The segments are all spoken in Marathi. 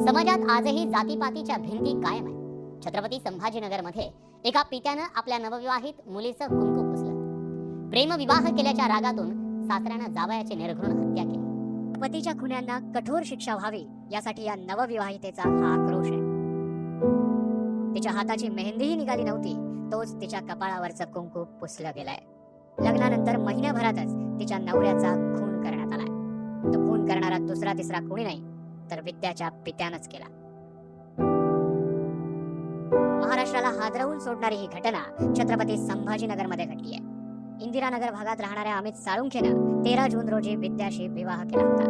समाजात आजही जातीपातीच्या भिंती कायम आहेत. छत्रपती संभाजीनगरमध्ये एका पित्यानं आपल्या नवविवाहित मुलीचं कुंकू पुसलं. प्रेमविवाह केल्याच्या रागातून सासऱ्यानं जावयाची निर्घृण हत्या केली. पतीच्या खुन्यांना कठोर शिक्षा व्हावी यासाठी या नवविवाहितेचा हा आक्रोश आहे. तिच्या हाताची मेहंदीही निघाली नव्हती तोच तिच्या कपाळावरचं कुंकू पुसलं गेलाय. लग्नानंतर महिन्याभरातच तिच्या नवऱ्याचा खून करण्यात आलाय. तो खून करणारा दुसरा तिसरा कोणी नाही तर विद्याच्या पित्यानंच केला. महाराष्ट्राला हादरवून सोडणारी ही घटना छत्रपती संभाजीनगरमध्ये घडली आहे इंदिरानगर भागात राहणाऱ्या अमित साळुंखेनं तेरा जून रोजी विद्याशी विवाह केला होता.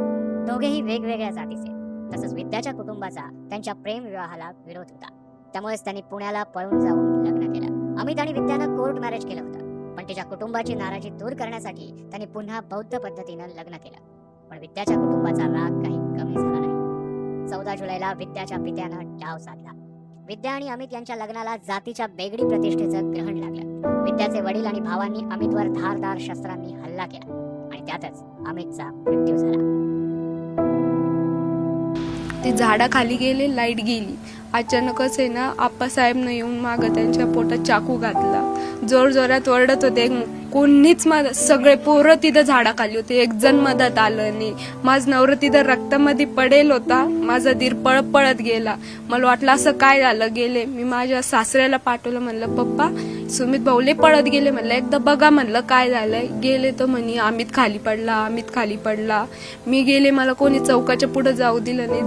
दोघेही वेगवेगळ्या जातीचे. तसंच विद्याच्या कुटुंबाचा त्यांच्या प्रेम विवाहाला विरोध होता. त्यामुळेच त्यांनी पुण्याला पळून जाऊन लग्न केलं. अमित आणि विद्यानं कोर्ट मॅरेज केलं होतं. पण तिच्या कुटुंबाची नाराजी दूर करण्यासाठी त्यांनी पुन्हा बौद्ध पद्धतीनं लग्न केलं. पण विद्याच्या कुटुंबाचा राग काही कमी झाला नाही. चौदा जुलैला विद्याच्या पित्यानं डाव साधला. विद्या आणि अमित यांच्या लग्नाला जातीच्या बेगडी प्रतिष्ठेचं ग्रहण लागलं. विद्याचे वडील आणि भावांनी अमितवर धारदार शस्त्रांनी हल्ला केला आणि त्यातच अमितचा मृत्यू झाला. ते झाडाखाली गेले लाइट गेली. अचानकच आहे ना आप्पासाहेबनं येऊन मागं त्यांच्या पोटात चाकू घातला. जोर जोरात ओरडत होते. कोणीच माझं सगळे पोरं तिथं झाडाखाली होते. एक जण मदत आलं नाही. माझं नवरं तिथं रक्तामध्ये पडेल होता. माझा धीर पळत पळत गेला. मला वाटलं असं काय झालं? गेले. मी माझ्या सासऱ्याला पाठवलं. म्हणलं पप्पा सुमित भाऊले पळत गेले. म्हणलं एकदा बघा म्हणलं काय झालंय. गेले तर म्हणे अमित खाली पडला अमित खाली पडला. मी गेले. मला कोणी चौकाच्या पुढे जाऊ दिलं नाही.